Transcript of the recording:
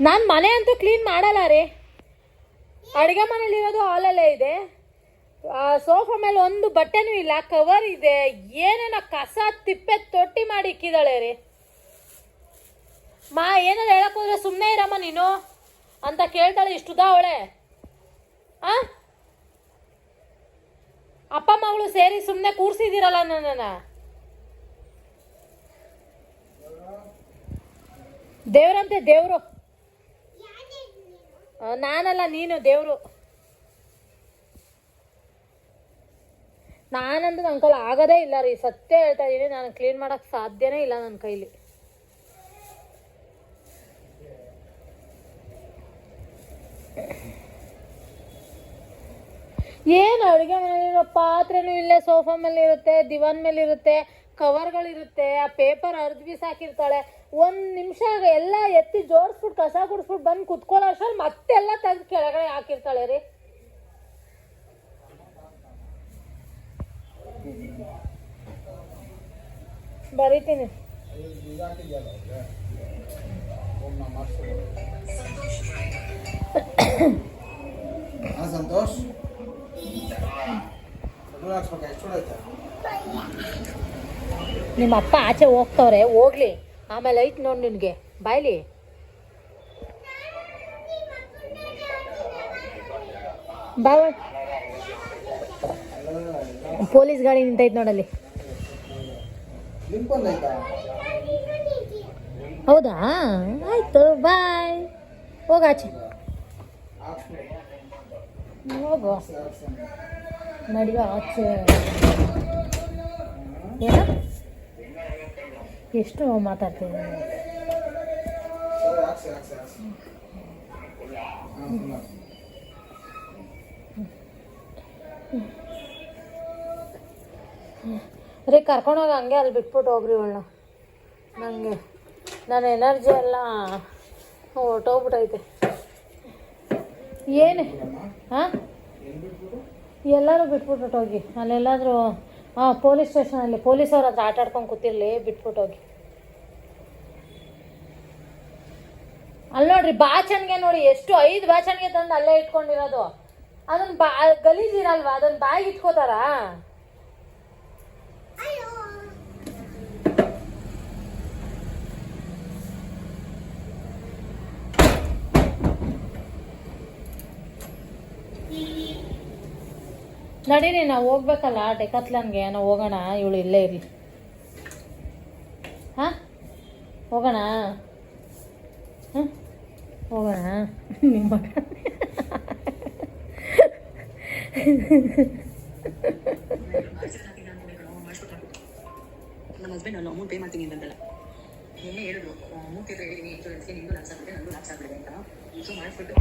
ನಾನು ಮನೆ ಅಂತೂ ಕ್ಲೀನ್ ಮಾಡಲ್ಲ ರೀ. ಅಡುಗೆ ಮನೇಲಿರೋದು ಹಾಲಲ್ಲೇ ಇದೆ. ಸೋಫಾ ಮೇಲೆ ಒಂದು ಬಟ್ಟೆನೂ ಇಲ್ಲ ಕವರ್ ಇದೆ. ಏನೇನೋ ಕಸ ತಿಪ್ಪೆ ತೊಟ್ಟಿ ಮಾಡಿ ಇಕ್ಕಿದಾಳೆ ರೀ. ಮಾ ಏನಾರು ಹೇಳಕ್ ಹೋದ್ರೆ ಸುಮ್ಮನೆ ಇರಮ್ಮ ನೀನು ಅಂತ ಕೇಳ್ತಾಳೆ ಇಷ್ಟುದ ಅವಳೆ. ಆ? ಅಪ್ಪ ಮಗಳು ಸೇರಿ ಸುಮ್ಮನೆ ಕೂರ್ಸಿದಿರಲ್ಲ ನನ್ನನ್ನು. ದೇವ್ರಂತೆ ದೇವ್ರು. ಆ, ನಾನಲ್ಲ, ನೀನು, ದೇವ್ರು. ನಾನಂದ್ರೆ ನನ್ನ ಕೈಲಿ ಆಗೋದೇ ಇಲ್ಲ ರೀ. ಸತ್ಯ ಹೇಳ್ತಾ ಇದ್ದೀನಿ ನಾನು ಕ್ಲೀನ್ ಮಾಡೋಕ್ಕೆ ಸಾಧ್ಯನೇ ಇಲ್ಲ ನನ್ನ ಕೈಲಿ. ಏನು ಅಡುಗೆ ಮನೆಯಲ್ಲಿರೋ ಪಾತ್ರೆನೂ ಇಲ್ಲೇ ಸೋಫಾ ಮೇಲೆ ಇರುತ್ತೆ ದಿವಾನ್ ಮೇಲೆ ಇರುತ್ತೆ ಕವರ್ಗಳಿರುತ್ತೆ ಆ ಪೇಪರ್ ಅರ್ದು ಬಿಸಾಕಿರ್ತಾಳೆ ಒಂದು ನಿಮಿಷ ಎಲ್ಲ ಎತ್ತಿ ಜೋಡಿಸ್ಬಿಟ್ಟು ಕಸ ಗುಡಿಸ್ಬಿಟ್ಟು ಬಂದು ಕುತ್ಕೊಳ್ಳೋ ಅಷ್ಟರಲ್ಲಿ ಮತ್ತೆಲ್ಲ ತೆಗೆದು ಕೆಳಗಡೆ ಹಾಕಿರ್ತಾಳೆ ರೀ. ಬರೀತೀನಿ. ಸಂತೋಷ್. ಎಷ್ಟು ನಿಮ್ಮ ಅಪ್ಪ ಆಚೆ ಹೋಗ್ತವ್ರೆ, ಹೋಗ್ಲಿ. ಆಮೇಲೆ ಐತ್ ನೋಡಿ ನಿನಗೆ. ಬಾಯ್ಲಿ. ಪೊಲೀಸ್ ಗಾಡಿ ನಿಂತೈತೆ ನೋಡಲ್ಲಿ ಹೌದಾ? ಆಯ್ತು, ಬಾಯ್. ಹೋಗಾಚೆ ಹೋಗ. ನಡಿಯೋ ಆಚೆ. ಏನ? ಎಷ್ಟು ಮಾತಾಡ್ತೀನಿ ರೀ ಕರ್ಕೊಂಡೋಗಿ ಹಂಗೆ ಅಲ್ಲಿ ಬಿಟ್ಬಿಟ್ಟು ಹೋಗ್ರಿ ಇವಳನ್ನ ನನಗೆ ನನ್ನ ಎನರ್ಜಿ ಎಲ್ಲ ಹೊರ್ಟೋಗ್ಬಿಟ್ಟೈತೆ ಏನು? ಹಾಂ? ಎಲ್ಲರೂ ಬಿಟ್ಬಿಟ್ಟು ಹೋಗಿ. ಅಲ್ಲೆಲ್ಲಾದರೂ ಹಾಂ, ಪೊಲೀಸ್ ಸ್ಟೇಷನಲ್ಲಿ ಪೊಲೀಸವ್ರ ಹತ್ರ ಆಟ ಆಡ್ಕೊಂಡು ಕೂತಿರ್ಲಿ ಬಿಟ್ಬಿಟ್ಟು ಹೋಗಿ. ಅಲ್ಲಿ ನೋಡ್ರಿ, ಬಾಚನ್ಗೆ ನೋಡಿ, ಎಷ್ಟು ಐದು ಬಾಚನ್ಗೆ ತಂದು ಅಲ್ಲೇ ಇಟ್ಕೊಂಡಿರೋದು. ಅದನ್ನ ಬಾ ಗಲೀಜಿರಲ್ವಾ ಅದನ್ನ ಬಾಯಿಗೆ ಇಟ್ಕೋತಾರಾ? ನಡೀರಿ, ನಾವು ಹೋಗ್ಬೇಕಲ್ಲ, ಡೆಕತ್ಲನ್ಗೆ ನಾವು ಹೋಗೋಣ, ಇವಳು ಇಲ್ಲೇ ಇರಲಿ. ಹಾಂ? ಹೋಗೋಣ? ಹಾಂ ಹೋಗೋಣ? ನಿಮ್ಮ ಮಗ. ಮಾಡ್ತೀನಿ ಅಂತಂದಲ್ಲ ನಿನ್ನೆ ಹೇಳಿದ್ರು ಮೂರ್ತಿ ಹತ್ರ ಲಾಸ್ ಆಗುತ್ತೆ ನಂದು ಲಾಸ್ ಆಗ್ಬಿಡಿದೆ ಅಂತ. ಸೊ ಮಾಡಿಸ್ಬಿಟ್ಟು